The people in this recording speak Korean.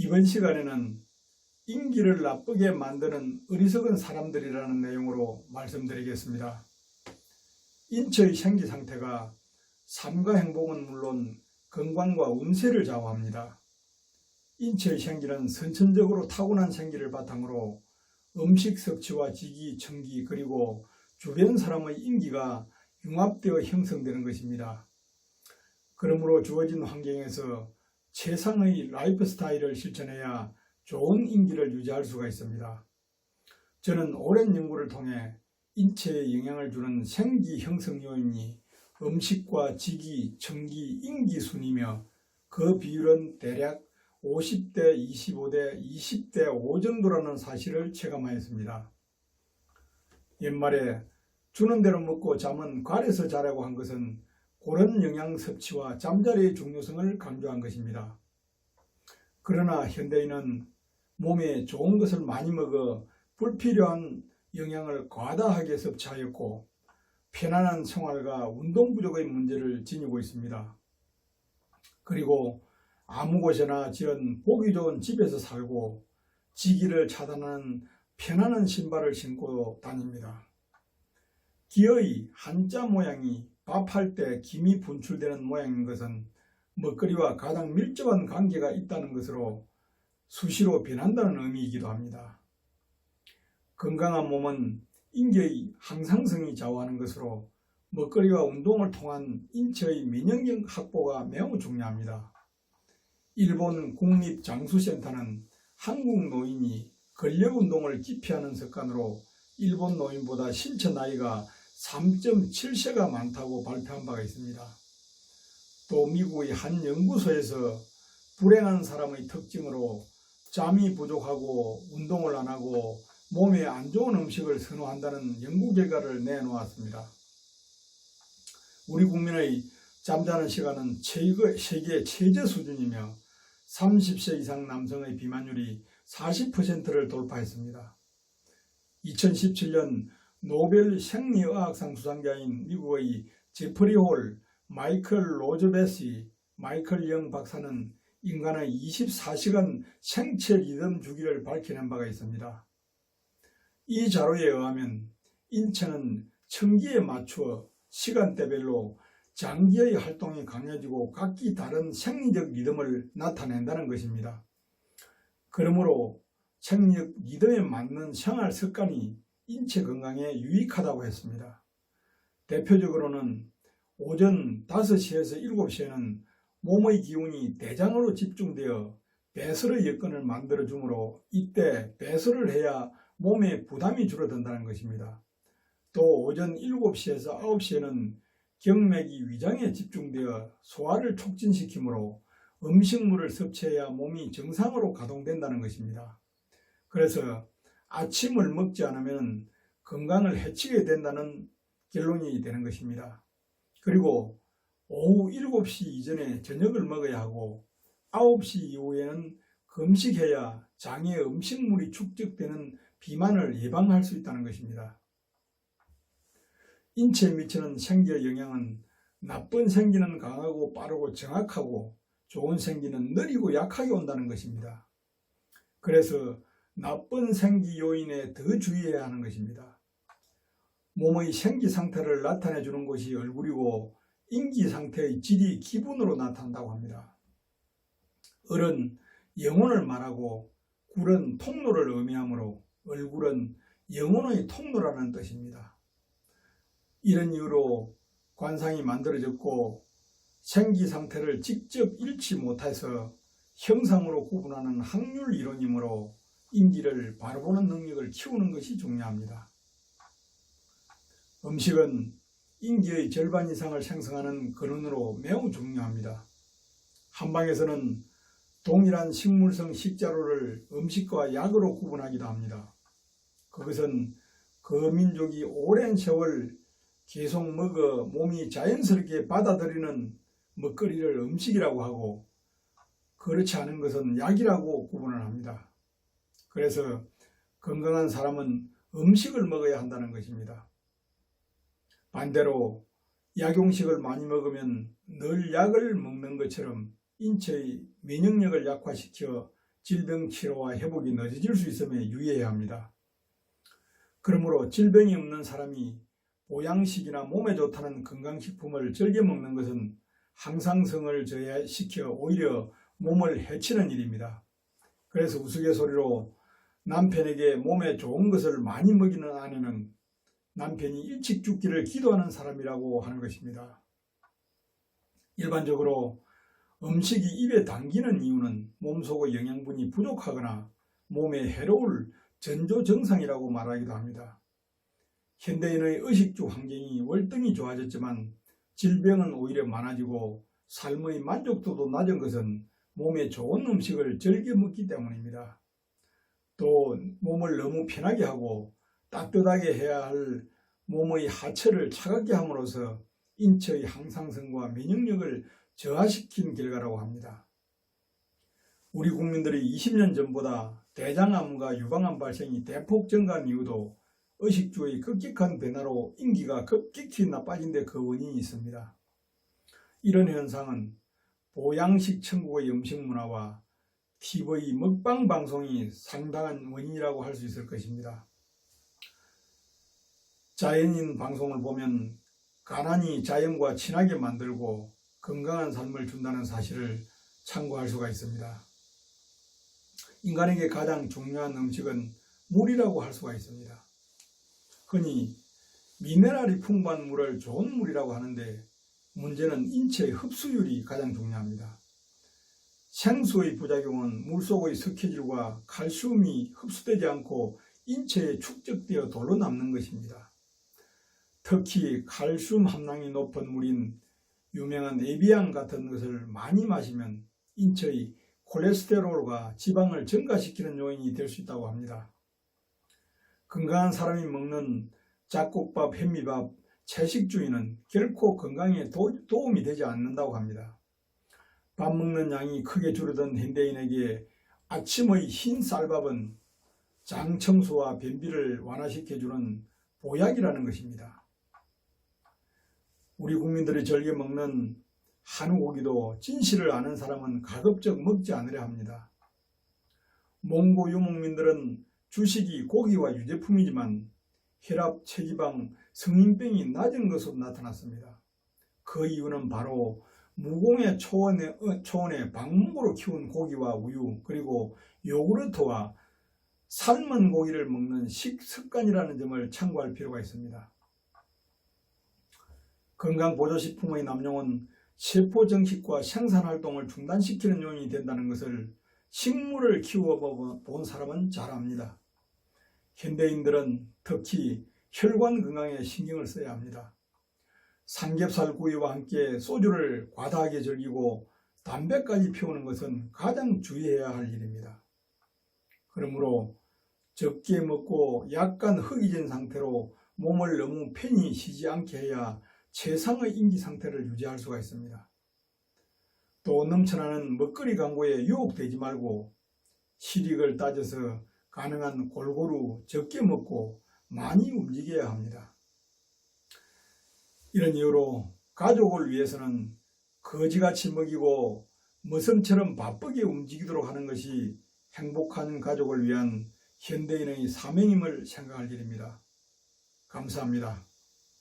이번 시간에는 인기를 나쁘게 만드는 어리석은 사람들이라는 내용으로 말씀드리겠습니다. 인체의 생기 상태가 삶과 행복은 물론 건강과 운세를 좌우합니다. 인체의 생기는 선천적으로 타고난 생기를 바탕으로 음식 섭취와 지기, 청기 그리고 주변 사람의 인기가 융합되어 형성되는 것입니다. 그러므로 주어진 환경에서 최상의 라이프 스타일을 실천해야 좋은 인기를 유지할 수가 있습니다. 저는 오랜 연구를 통해 인체에 영향을 주는 생기 형성 요인이 음식과 지기, 청기, 인기 순이며 그 비율은 대략 50대 25대 20대 5 정도라는 사실을 체감하였습니다. 옛말에 주는 대로 먹고 잠은 관에서 자라고 한 것은 그런 영양 섭취와 잠자리의 중요성을 강조한 것입니다. 그러나 현대인은 몸에 좋은 것을 많이 먹어 불필요한 영양을 과다하게 섭취하였고 편안한 생활과 운동 부족의 문제를 지니고 있습니다. 그리고 아무 곳에나 지은 보기 좋은 집에서 살고 지기를 차단하는 편안한 신발을 신고 다닙니다. 기의 한자 모양이 밥할 때 김이 분출되는 모양인 것은 먹거리와 가장 밀접한 관계가 있다는 것으로 수시로 변한다는 의미이기도 합니다. 건강한 몸은 인계의 항상성이 좌우하는 것으로 먹거리와 운동을 통한 인체의 면역력 확보가 매우 중요합니다. 일본 국립장수센터는 한국 노인이 근력 운동을 기피하는 습관으로 일본 노인보다 신체 나이가 3.7세가 많다고 발표한 바가 있습니다. 또 미국의 한 연구소에서 불행한 사람의 특징으로 잠이 부족하고 운동을 안 하고 몸에 안 좋은 음식을 선호한다는 연구 결과를 내놓았습니다. 우리 국민의 잠자는 시간은 세계 최저 수준이며 30세 이상 남성의 비만율이 40%를 돌파했습니다. 2017년 노벨 생리의학상 수상자인 미국의 제프리 홀, 마이클 로즈베시, 마이클 영 박사는 인간의 24시간 생체 리듬 주기를 밝혀낸 바가 있습니다. 이 자료에 의하면 인체는 청기에 맞추어 시간대별로 장기의 활동이 강해지고 각기 다른 생리적 리듬을 나타낸다는 것입니다. 그러므로 생리적 리듬에 맞는 생활 습관이 인체 건강에 유익하다고 했습니다. 대표적으로는 오전 5시에서 7시에는 몸의 기운이 대장으로 집중되어 배설의 여건을 만들어 주므로 이때 배설을 해야 몸에 부담이 줄어든다는 것입니다. 또 오전 7시에서 9시에는 경맥이 위장에 집중되어 소화를 촉진시키므로 음식물을 섭취해야 몸이 정상으로 가동된다는 것입니다. 그래서 아침을 먹지 않으면 건강을 해치게 된다는 결론이 되는 것입니다. 그리고 오후 7시 이전에 저녁을 먹어야 하고 9시 이후에는 금식해야 장에 음식물이 축적되는 비만을 예방할 수 있다는 것입니다. 인체에 미치는 생기의 영향은 나쁜 생기는 강하고 빠르고 정확하고 좋은 생기는 느리고 약하게 온다는 것입니다. 그래서 나쁜 생기 요인에 더 주의해야 하는 것입니다. 몸의 생기 상태를 나타내 주는 것이 얼굴이고 인기 상태의 질이 기분으로 나타난다고 합니다. 을은 영혼을 말하고 굴은 통로를 의미하므로 얼굴은 영혼의 통로라는 뜻입니다. 이런 이유로 관상이 만들어졌고 생기 상태를 직접 잃지 못해서 형상으로 구분하는 확률 이론이므로 인기를 바로 보는 능력을 키우는 것이 중요합니다. 음식은 인기의 절반 이상을 생성하는 근원으로 매우 중요합니다. 한방에서는 동일한 식물성 식자료를 음식과 약으로 구분하기도 합니다. 그것은 그 민족이 오랜 세월 계속 먹어 몸이 자연스럽게 받아들이는 먹거리를 음식이라고 하고 그렇지 않은 것은 약이라고 구분을 합니다. 그래서 건강한 사람은 음식을 먹어야 한다는 것입니다. 반대로 약용식을 많이 먹으면 늘 약을 먹는 것처럼 인체의 면역력을 약화시켜 질병 치료와 회복이 늦어질 수 있음에 유의해야 합니다. 그러므로 질병이 없는 사람이 보양식이나 몸에 좋다는 건강식품을 즐겨 먹는 것은 항상성을 저해시켜 오히려 몸을 해치는 일입니다. 그래서 우스갯소리로 남편에게 몸에 좋은 것을 많이 먹이는 아내는 남편이 일찍 죽기를 기도하는 사람이라고 하는 것입니다. 일반적으로 음식이 입에 당기는 이유는 몸속의 영양분이 부족하거나 몸에 해로울 전조증상이라고 말하기도 합니다. 현대인의 의식주 환경이 월등히 좋아졌지만 질병은 오히려 많아지고 삶의 만족도도 낮은 것은 몸에 좋은 음식을 즐겨 먹기 때문입니다. 또 몸을 너무 편하게 하고 따뜻하게 해야 할 몸의 하체를 차갑게 함으로써 인체의 항상성과 면역력을 저하시킨 결과라고 합니다. 우리 국민들이 20년 전보다 대장암과 유방암 발생이 대폭 증가한 이유도 의식주의 급격한 변화로 인기가 급격히 나빠진 데 그 원인이 있습니다. 이런 현상은 보양식 천국의 음식 문화와 TV 먹방 방송이 상당한 원인이라고 할 수 있을 것입니다. 자연인 방송을 보면 가난이 자연과 친하게 만들고 건강한 삶을 준다는 사실을 참고할 수가 있습니다. 인간에게 가장 중요한 음식은 물이라고 할 수가 있습니다. 흔히 미네랄이 풍부한 물을 좋은 물이라고 하는데 문제는 인체의 흡수율이 가장 중요합니다. 생수의 부작용은 물속의 석회질과 칼슘이 흡수되지 않고 인체에 축적되어 돌로 남는 것입니다. 특히 칼슘 함량이 높은 물인 유명한 에비앙 같은 것을 많이 마시면 인체의 콜레스테롤과 지방을 증가시키는 요인이 될 수 있다고 합니다. 건강한 사람이 먹는 잡곡밥, 현미밥, 채식 주의는 결코 건강에 도, 도움이 되지 않는다고 합니다. 밥 먹는 양이 크게 줄어든 현대인에게 아침의 흰 쌀밥은 장 청소와 변비를 완화시켜주는 보약이라는 것입니다. 우리 국민들이 즐겨 먹는 한우 고기도 진실을 아는 사람은 가급적 먹지 않으려 합니다. 몽고 유목민들은 주식이 고기와 유제품이지만 혈압, 체지방, 성인병이 낮은 것으로 나타났습니다. 그 이유는 바로 무공의 초원의, 어, 초원의 방목으로 키운 고기와 우유 그리고 요구르트와 삶은 고기를 먹는 식습관이라는 점을 참고할 필요가 있습니다. 건강보조식품의 남용은 세포정식과 생산활동을 중단시키는 요인이 된다는 것을 식물을 키워본 사람은 잘 압니다. 현대인들은 특히 혈관 건강에 신경을 써야 합니다. 삼겹살 구이와 함께 소주를 과다하게 즐기고 담배까지 피우는 것은 가장 주의해야 할 일입니다. 그러므로 적게 먹고 약간 흙이진 상태로 몸을 너무 편히 쉬지 않게 해야 최상의 인기 상태를 유지할 수가 있습니다. 또 넘쳐나는 먹거리 광고에 유혹되지 말고 실익을 따져서 가능한 골고루 적게 먹고 많이 움직여야 합니다. 이런 이유로 가족을 위해서는 거지같이 먹이고 머슴처럼 바쁘게 움직이도록 하는 것이 행복한 가족을 위한 현대인의 사명임을 생각할 일입니다. 감사합니다.